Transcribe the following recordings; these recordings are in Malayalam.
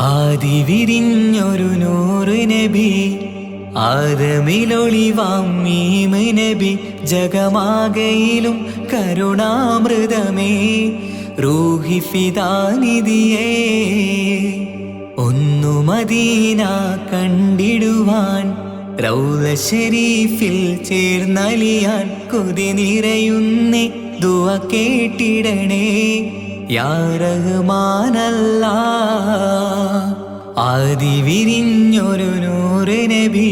ആദി വിരിഞ്ഞൊരു നൂറ് നബി ആദമിലൊളിവാം നബി ജഗമാകയിലും കരുണാമൃതമേ. റൂഹി ഫിദാനിധിയേ ഒന്നു മദീന കണ്ടിടുവാൻ റൗല ഷെരീഫിൽ ചേർന്നലിയാൻ കൊതി നിറയുന്നേ ദുവ കേട്ടിടണേ. യാ റഹ്മാനല്ല ആദി വിരിഞ്ഞൊരു നൂറ് നബി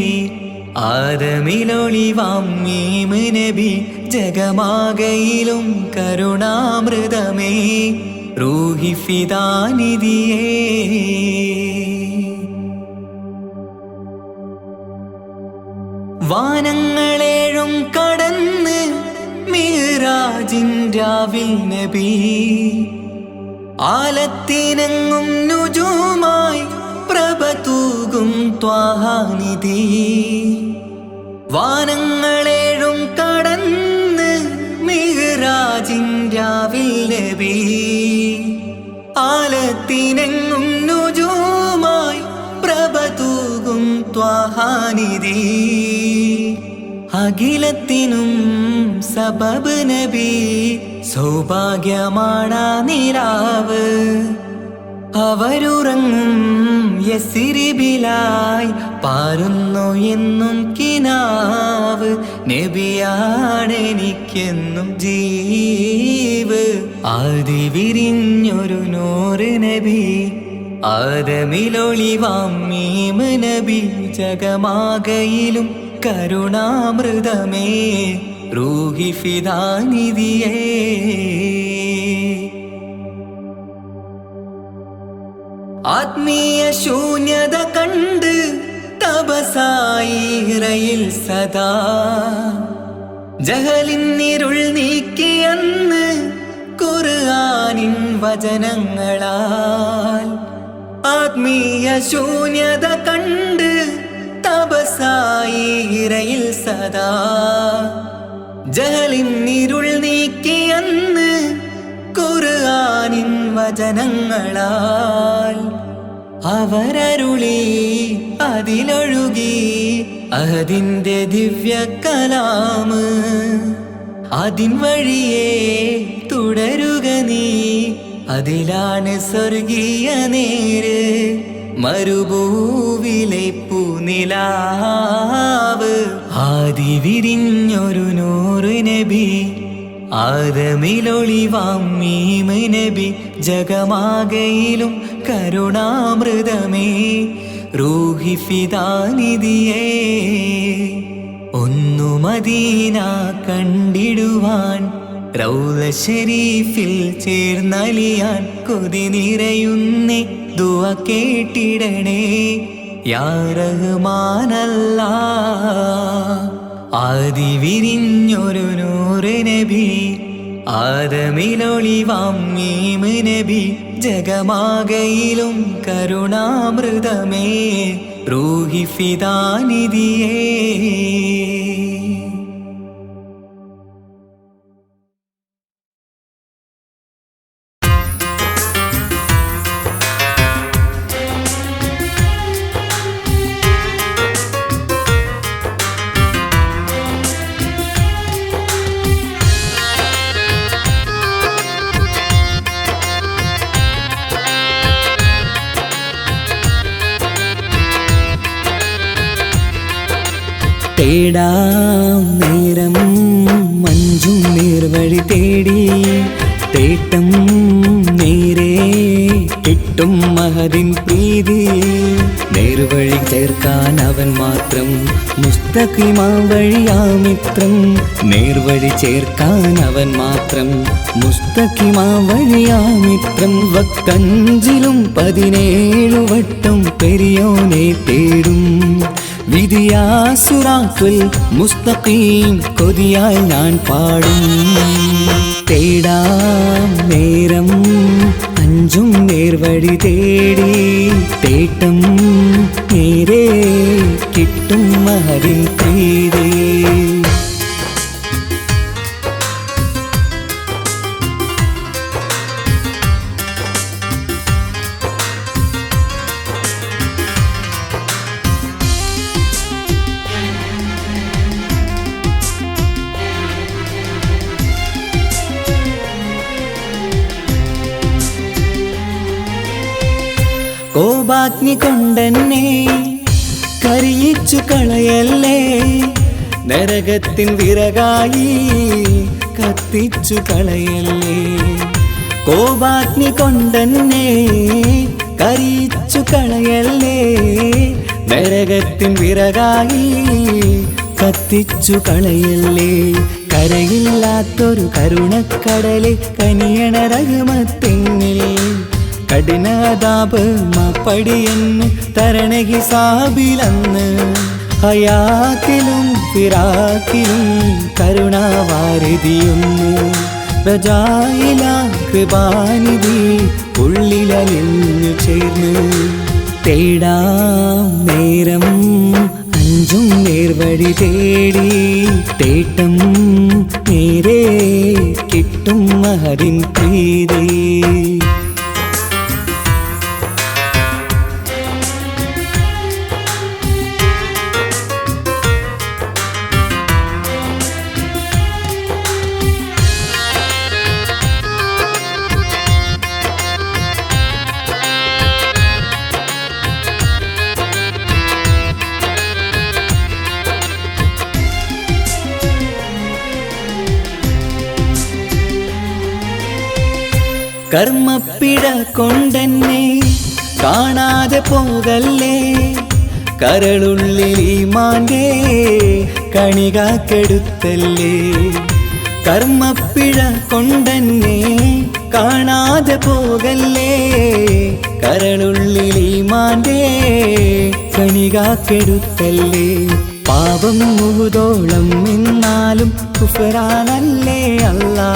ആദമിലൊളിവാം മീമ് നബി ജഗമാകയിലും കരുണാമൃതമേ റൂഹി ഫിദാനിധിയേ വാനങ്ങളേഴും കടന്ന് മീറാജിൻരാവിൽ നബി ആലത്തിനങ്ങും നുജുമായി പ്രഭ തൂകും ത്വാഹാനിധി. വാനങ്ങളേഴും ആലത്തിനെങ്ങും നുജുമായി പ്രഭ ത്വാഹാനിധി. അഖിലത്തിനും സബബ് നബി സൗഭാഗ്യമാണ നിലാവ്. അവരുറങ്ങും യസിരിബിലായി പാരുന്നു എന്നും കിനാവ്. നബിയാണെനിക്കെന്നും ജീവ്. ആദി വിരിഞ്ഞൊരു നൂറ് നബി ആദമിലൊളിവാം നബി ജഗമാകയിലും കരുണാമൃതമേ റൂഹി ഫിദാനിധിയേ ആത്മീയ ശൂന്യത കണ്ട് തപസായി സദാ ജഹലിന്നിരുൾ നീക്കിയെന്ന് ഖുർആനിൻ വചനങ്ങളാൽ ആത്മീയ ശൂന്യത കണ്ട് തപസായി ഇരയിൽ സദാ ജഹലിൻ ഇരുൾ നീക്കി നീക്കിയെന്ന് ഖുർആനിൻ വചനങ്ങളാൽ അവരരുളി അതിലൊഴുകി അതിന്റെ ദിവ്യ കലാമ് അതിൻ വഴിയേ തുടരുക നീ. അതിലാണ് സ്വർഗീയ നേര്. മരുഭൂവിലെ പൂനിലാവ് ആദി വിരിഞ്ഞൊരു നൂറ് നബി. ആദമിലൊളിവാം നബി. ജഗമാകയിലും കരുണാമൃതമേ. റൂഹി ഫിദാനിധിയേ. ഒന്നു മദീന കണ്ടിടുവാൻ റൗല ഷെരീഫിൽ ചേർന്നലിയാൻ കൊതി നിറയുന്നേ ദുവ കേട്ടിടണേ. യാ റഹ്മാനല്ല ആദി വിരിഞ്ഞൊരു നൂറ് നബി ആദമിലൊളിവാം മീമ് നബി ജഗമാകയിലും കരുണാമൃതമേ. റൂഹി ഫിദാനിധിയേ കിട്ടും മഹതിൻ പ്രീതി. നേർവഴി ചേർക്കാൻ അവൻ മാത്രം. മുസ്തഖിമാ വഴിയാമിത്രം നേർവഴി ചേർക്കാൻ അവൻ മാത്രം. മുസ്തഖിമാ വഴിയാമിത്രം വക്കഞ്ചിലും പതിനേഴു വട്ടം പെരിയോനെ തേടും. വിധിയാസുറാത്തുൽ മുസ്തഖീം കൊതിയാൽ ഞാൻ പാടും. തേടാം നേരം. അഞ്ചും നേർ നേർവഴി തേടി തേട്ടം നേരെ കിട്ടും മഹരിൻ കോപാഗ്നി കൊണ്ടെന്നെ കരിയിച്ചു കളയല്ലേ നരകത്തിൻ വിറകായി കത്തിച്ചു കളയല്ലേ കോപാഗ്നി കൊണ്ടെന്നെ കരിയിച്ചു കളയല്ലേ നരകത്തിൻ വിറകായി കത്തിച്ചു കളയല്ലേ കരയില്ലാത്തൊരു കരുണക്കടലെ കനിയണ രഹമത്തെങ്ങിൽ കഠിനതാപ് മപ്പടിയെന്ന് തരണ ഹിസാബിലന്ന് ഹയാത്തിലും ഫിറാക്കിലും കരുണാവാരിതിയൊന്ന് പ്രജായില കൃപാനിധി ഉള്ളിലലിഞ്ഞു ചേർന്ന്. തേടാം നേരം അഞ്ചും നേർവഴി തേടി. തേട്ടം നേരെ കിട്ടും മഹരിൻ പ്രീതി. കർമ്മപ്പിട കൊണ്ടെന്നെ കാണാതെ പോകല്ലേ? കരളുള്ളിൽ മാന്റെ കണികാക്കെടുത്തല്ലേ? കർമ്മപ്പിഴ കൊണ്ടെന്നെ കാണാതെ പോകല്ലേ? കരളുള്ളിൽ മാന്റെ കണികാക്കെടുത്തല്ലേ? പാപം മുഹുതോളം എന്നാലും കുഫറാനല്ലേ അല്ലാ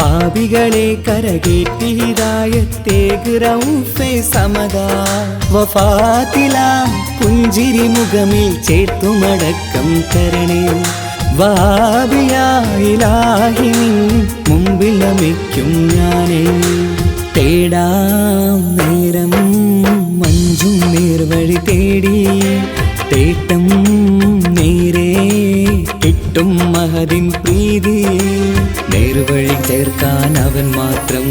പാപികളെ കരകേറ്റി ഹിതായത്തേക്ക് റൗഫെ സമതാ വഫാത്തിലാം പുഞ്ചിരി മുഖമിൽ ചേർത്തുമടക്കം തരണേ. വാബിയായിലാഹി നിൻ മുമ്പിൽ നമിക്കും ഞാനേ. തേടാം നേരം മഞ്ചും നേർവഴി തേടി. തേട്ടം നേരെ കിട്ടും മഹതിൻ പ്രീതി. നേർവഴി ചേർക്കാൻ അവൻ മാത്രം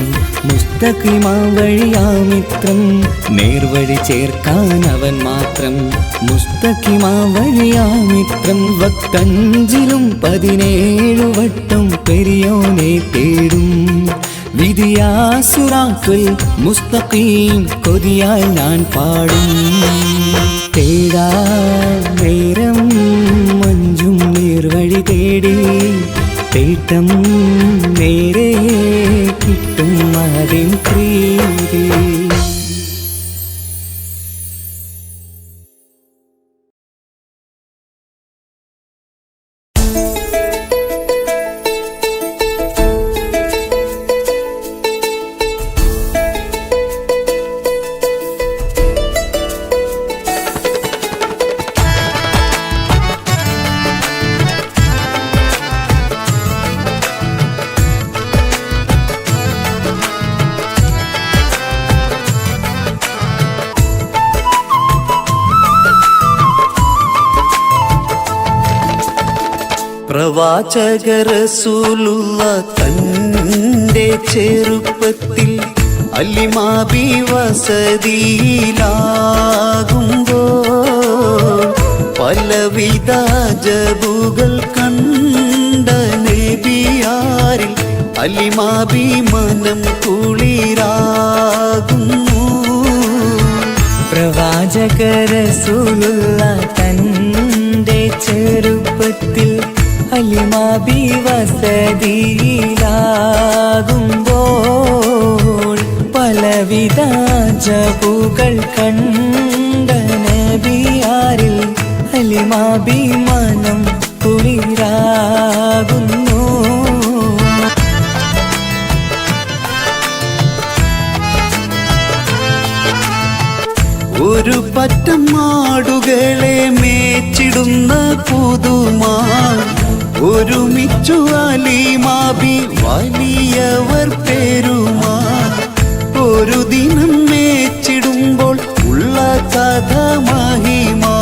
മുസ്തഖിമാ വഴിയാമിത്രം നേർവഴി ചേർക്കാൻ അവൻ മാത്രം മുസ്തഖിമാ വഴിയാമിത്രം വക്കഞ്ചിലും പതിനേഴു വട്ടം പെരിയോനെ തേടും. വിധിയാസുറാക്കുൽ മുസ്തഖീം കൊതിയാൽ ഞാൻ പാടും. തേടാ നേരെ കിട്ടും അതിൻ പ്രീതി. പ്രവാചകരസൂലുള്ള തന്റെ ചെറുപ്പത്തിൽ അല്ലിമാബി വസതിയിലാകുമ്പോ പലവിധ ജബുകൾ കണ്ട നബിയാരിൽ അല്ലിമാബി മനം കുളിരാകുന്നു. പ്രവാചകരസൂലുള്ള തന്റെ ചെറുപ്പത്തിൽ അലിമാബി വസതിയിലാകുമ്പോൾ പലവിധ ജപുകൾ കണ്ട നബിയാരിൽ അലിമാബി മനം കുളിരാകുന്നു പറ്റം മാടുകളെ മേച്ചിടുന്ന പുതുമാ ഒരുമിച്ചു അലിമാബി വലിയവർ പേരുമാ ഒരു ദിനം മേച്ചിടുമ്പോൾ ഉള്ള കഥ മഹിമാ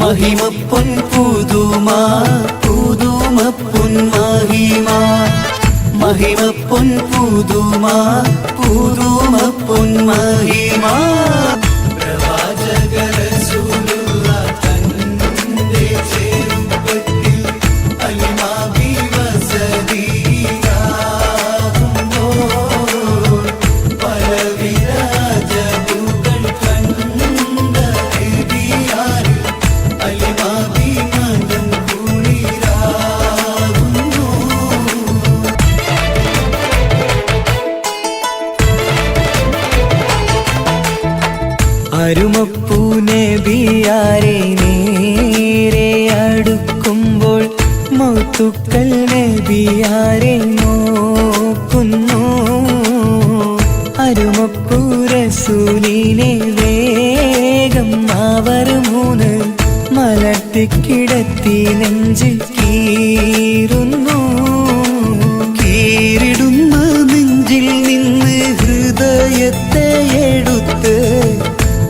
മഹിമ പൊൻ പുതുമ പുതുമ പൊൻ മഹിമ മഹിമ പൊൻ പുതുമ പുതുമ പൊൻ മഹിമ മലർത്തിക്കിടത്തി നെഞ്ചിൽ കീറുന്നു. കീറിടുന്ന നെഞ്ചിൽ നിന്ന് ഹൃദയത്തെ എടുത്ത്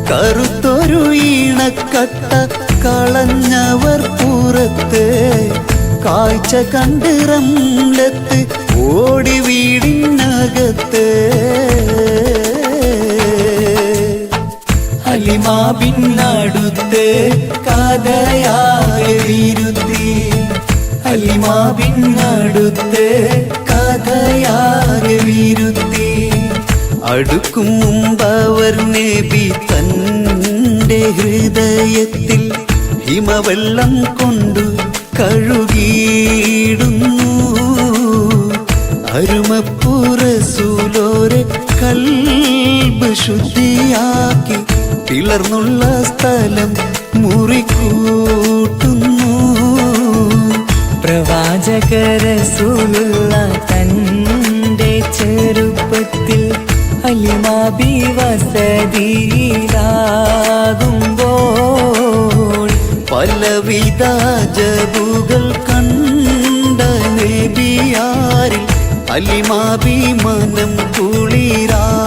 കറുത്തൊരു ഈണക്കട്ട കളഞ്ഞവർ പുറത്ത് കാഴ്ച കണ്ട് ഓടി വീടിനകത്ത്. അലിമാബിന്നടുത്ത് കഥയായിരുത്തി വിരുത്തി. കഥയായിരുത്തി അടുക്കും മുമ്പവർ നബി തന്റെ ഹൃദയത്തിൽ ഹിമവെള്ളം കൊണ്ടു കഴുകിയിടുന്നു. അരുമപ്പുറസൂലോരെ കൽബ് ശുദ്ധിയാക്കി പിളർന്നുള്ള സ്ഥലം മുറിക്കൂട്ടുന്നു പ്രവാചകരസൂലുള്ള തന്റെ ചെറുപ്പത്തിൽ അലിമാബി വസതിയിലാകുമ്പോൾ പലവിധ ജബുകൾ കണ്ട നബിയാരിൽ അലിമാബി മനം കുളിരാകുന്നു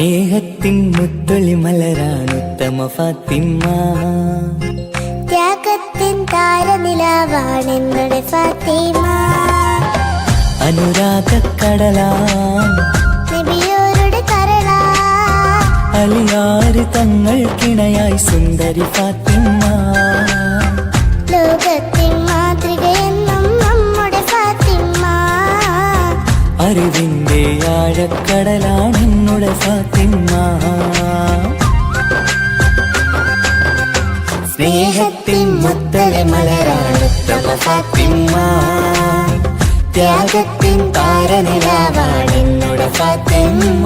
സ്നേഹത്തിൻ മുത്തൊളി മലരാണുത്തമ ഫാത്തിമ്മ ത്യാഗത്തിൻ താരനിലാവാണെന്നുടെ ഫാത്തിമ. അനുരാഗക്കടലാം നബിയോരുടെ കരള. അലിയാറ് തങ്ങൾക്കിണയായി സുന്ദരി ഫാത്തിമ. അറിവിന്റെ ആഴക്കടലാണെന്നുടെ ഫാത്തിമ്മ സ്നേഹത്തിൻ മുത്തലെ മലരാണുത്തമ ഫാത്തിമ്മ ത്യാഗത്തിൻ താരനിലാവാണെന്നുടെ ഫാത്തിമ.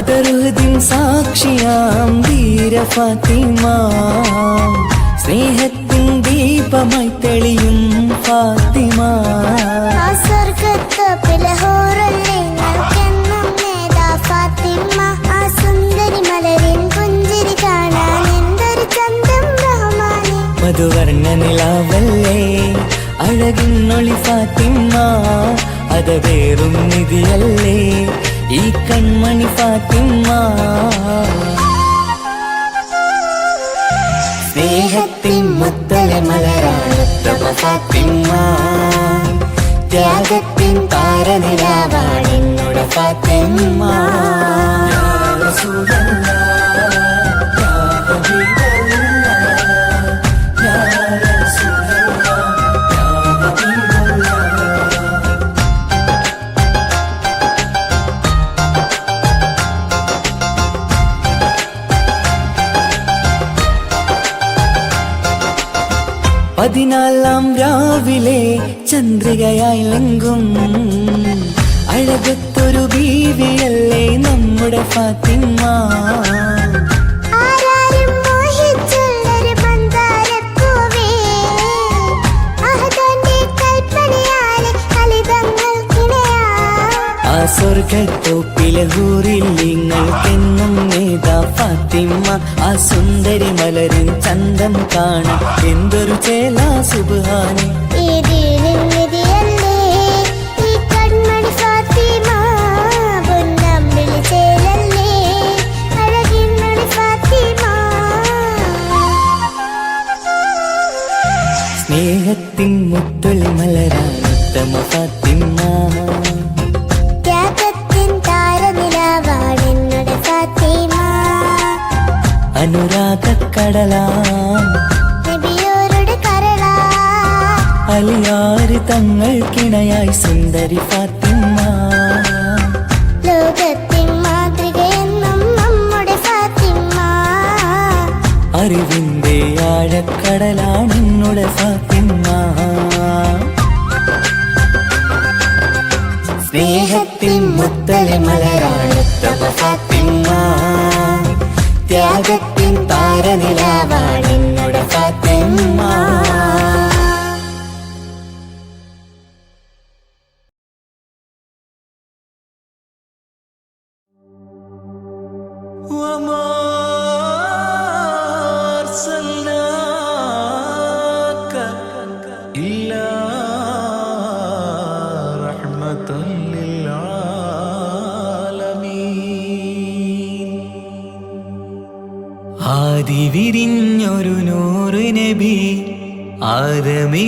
ബദറുദ്ദീൻ സാക്ഷിയാം ധീര ഫാത്തിമ. സ്നേഹത്തിൻ ദീപമായി തെളിയും ഫാത്തിമ. സ്വർഗത്തോപ്പിലെ ഹൂറല്ലേ ഞങ്ങൾക്കെന്നും നേതാ ഫാത്തിമ. ആ സുന്ദരി മലരിൻ പുഞ്ചിരി കാണാൻ എന്തൊരു ചന്തം റഹ്മാനെ. മധുവർണ നിലാവല്ലേ അഴകിന്നൊളി ഫാത്തിമ. അത് വേറും നിധിയല്ലേ ഈ കൺമണി ഫാത്തിമ. സ്നേഹത്തിൻ മുത്തല മലരാണുത്തമ ഫാത്തിമ. ത്യാഗത്തിൻ താരനിലാവാണെന്നുടെ ഫാത്തിമ. യാ ചന്ദ്രികയായി ലങ്കും അഴകത്തൊരു ബീവിയല്ലേ നമ്മുടെ ഫാത്തിമ. ആരാരും മോഹിച്ചുള്ളൊരു മന്ദാരപ്പൂവേ അഹദന്റെ കൽപ്പനയാലെ ഫലിതങ്ങൾക്കിണയാ ആ സ്വർഗത്തോപ്പിലെ ഹൂറിൽ നിങ്ങൾക്കെന്നും നേതാ ഫാത്തിമ. ആ സുന്ദരി മലരും ചന്തം കാണാൻ എന്തൊരു ചേല സുബാനെ അനുരാഗക്കടലാം തങ്ങൾ കിണയായി അലിയാറ് സുന്ദരി പാത്തിമ്മ ലോകത്തിൻ മാതൃകയെന്നും നമ്മുടെ ഫാത്തിമ. അറിവിന്റെ ആഴക്കടലാണെന്നുടെ ഫാത്തിമ്മ സ്നേഹത്തിൻ മുത്തലെ മലരാണുത്തമ ഫാത്തിമ. ത്യാഗത്തിൻ താരനിലാവാണെന്നുടെ ഫാത്തിമ.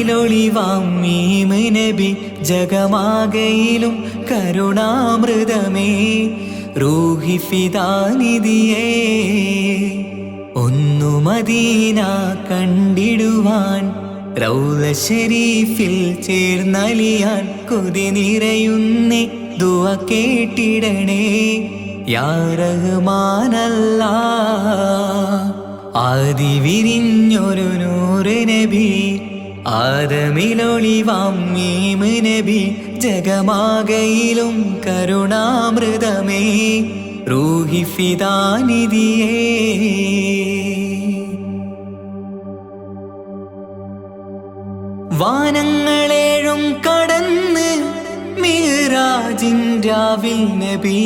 ആദമിലൊളിവാം മീമ് നബി ജഗമാകയിലും കരുണാമൃതമേ. റൂഹി ഫിദാനിധിയേ ഒന്നു മദീന കണ്ടിടുവാൻ. റൗല ഷെരീഫിൽ ചേർന്നലിയാൻ കൊതി നിറയുന്നേ ദുവ കേട്ടിടണേ. യാ റഹ്മാനല്ല ആദി വിരിഞ്ഞൊരു നൂറ് നബി. ആദമിലൊളിവാം മീമ് നബി ജഗമാകയിലും കരുണാമൃതമേ. റൂഹി ഫിദാനിധിയേ വാനങ്ങളേഴും കടന്ന് മീറാജിൻ രാവിൽ നബി.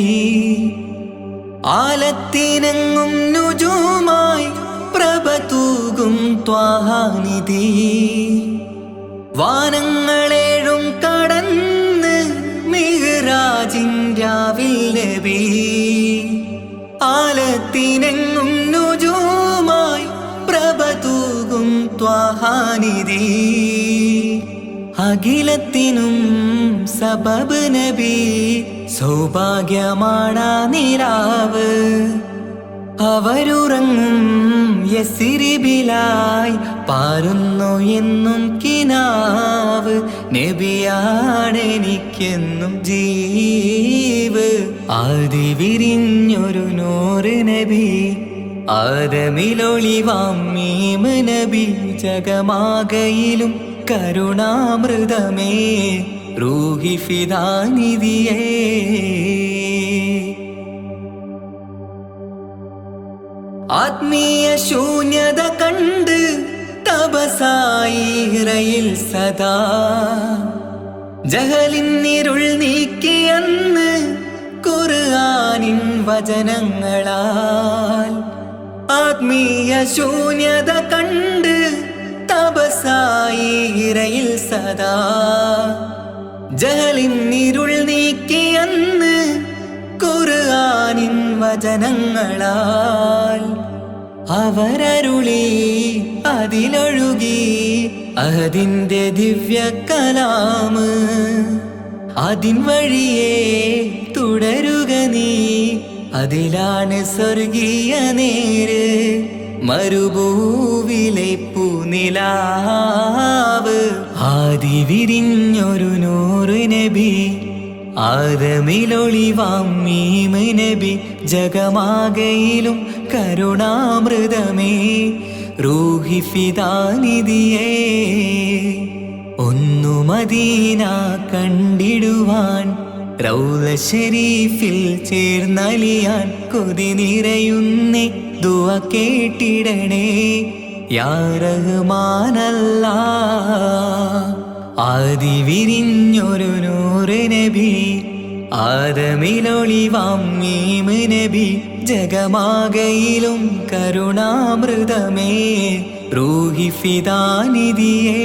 ആലത്തിനങ്ങും നുജുമായി പ്രഭ തൂകും ത്വാഹാനിധി. വാനങ്ങളേഴും കടന്ന് മിഹ്റാജിൻ രാവിൽ നബി ആലത്തിനെങ്ങും നുജുമായി പ്രഭ തൂകും ത്വാഹാനിധി. അഖിലത്തിനും സബബ് നബി സൗഭാഗ്യമാണ നിലാവ്. അവരുറങ്ങും യസിരിബിലായി പാരുന്നു എന്നും കിനാവ്. നബിയാണെനിക്കെന്നും ജീവ്. ആദി വിരിഞ്ഞൊരു നൂറ് നബി. ആദമിലൊളിവാം മീമ് നബി. ജഗമാകയിലും കരുണാമൃതമേ. റൂഹി ഫിദാനിധിയേ ആത്മീയ ശൂന്യത കണ്ട് തപസായി ഇറയിൽ സദാ. ജഹലിന്നിരുൾ നീക്കിയെന്ന് കുറുകാനിൻ വചനങ്ങളാൽ. ആത്മീയ ശൂന്യത കണ്ട് തപസായി ഇറയിൽ സദാ. ജഹലിന്നിരുൾ നീക്കിയെന്ന് ഖുർആനിൻ വചനങ്ങളാൽ അവരരുളി അതിലൊഴുകി അതിന്റെ ദിവ്യ കലാമ് അതിൻ വഴിയേ തുടരുക നീ. അതിലാണ് സ്വർഗീയ നേര് മരുഭൂവിലെ പൂനിലാവ് ആദി വിരിഞ്ഞൊരു നൂറ് നബി ആദമിലൊളിവാം നബി ജഗമാകയിലും കരുണാമൃതമേ. റൂഹി ഫിദാനിധിയേ ഒന്നു മദീന കണ്ടിടുവാൻ. റൗല ഷെരീഫിൽ ചേർന്നലിയാൻ കൊതി നിറയുന്നേ ദുവ കേട്ടിടണേ. യാ റഹ്മാനല്ലാ. ആദി വിരിഞ്ഞൊരു നൂറ് നബി ആദമിലൊളി മീമ് നബി ജഗമാകയിലും കരുണാമൃതമേ റൂഹി ഫിദാനിധിയേ.